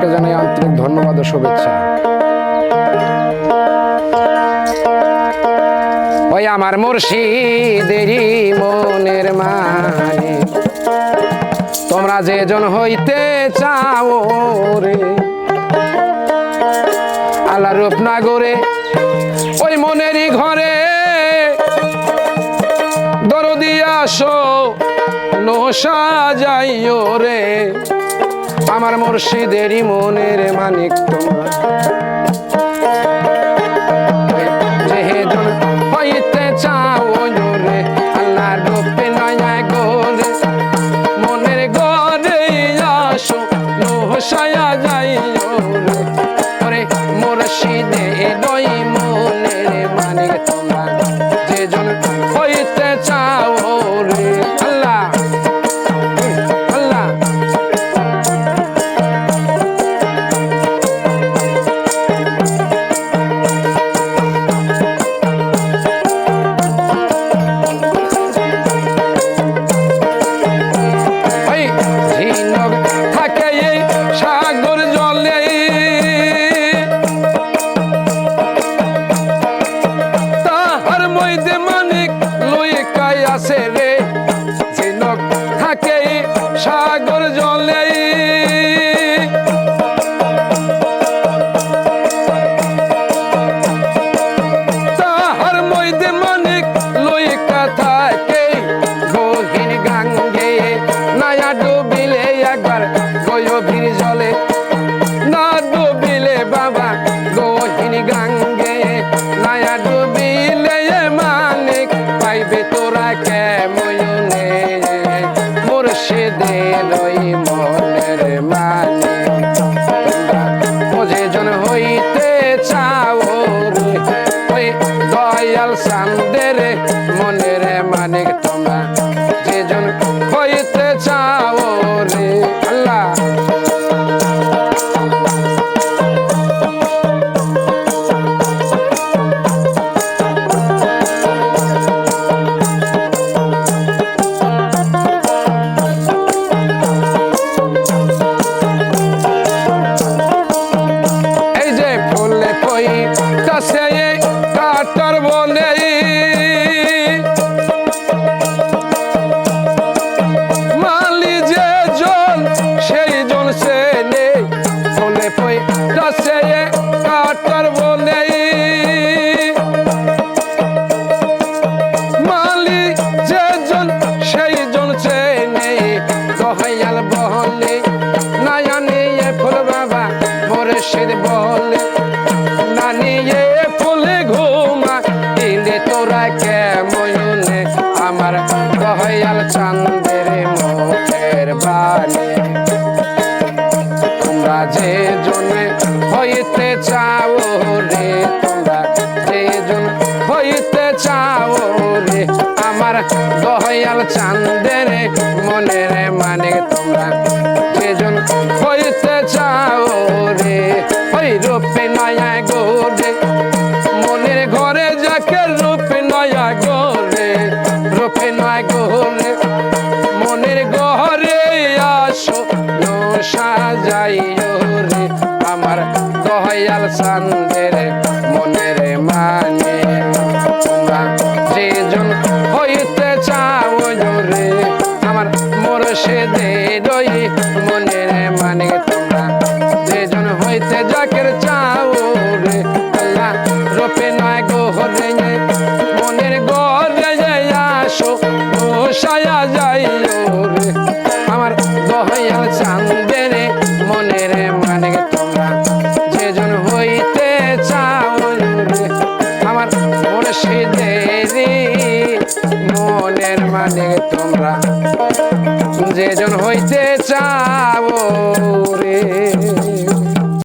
সকলকে জানাই আন্তরিক ধন্যবাদ ও শুভেচ্ছা। ওই আমার মুর্শিদেরই মনের মানে। তোমরা যেজন হইতে চাও রে। আল্লাহ রূপনাগরে ওই মনেরই ঘরে দরদি আসো নোসা যাইও রে। আমার মুর্শিদেরই মনের মানিক তোমার। ডুবিলে মানিক পাইবে তোরা কেমনে? মুর্শিদের ওই মনের মানিক। তোমরা জন হইতে চাও ওই দয়াল সান্দের মনের মানিক যেজন তোমরা যে জনে হইতে চাও রে তোমরা যে জন হইতে চাও রে আমার দয়াল চান্দের মনের মানে তোমরা যে জন হইতে চাও রে, ওই রূপে নয়া ওই মনের মানে তোমরা। যেজন হইতে যাকের চাও রে আল্লাহ রূপে নয় গোহরে মনের গরে আসো ও সায়া যাইও রে আমার দয়াল চান্দের মনের মানে তোমরা। যেজন হইতে চাও রে আমার মুর্শিদের মনের মানে তোমরা। যেজন হইতে চাও রে।